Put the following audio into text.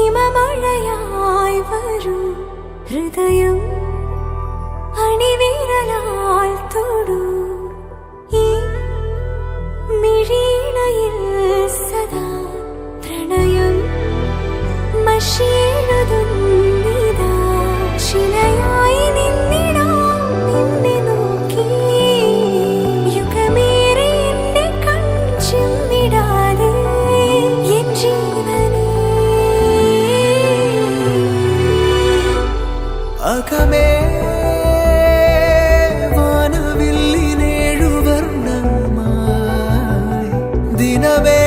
മഴയായി വരും. ഹൃദയം അണിവിരലാൽ തൊടൂ. ഈ മിഴിയിണയിൽ സദാ പ്രണയം മഷിയെഴുതുന്നിതാ രാഗമേ വനവില്ലിനേഴു ദിനമേ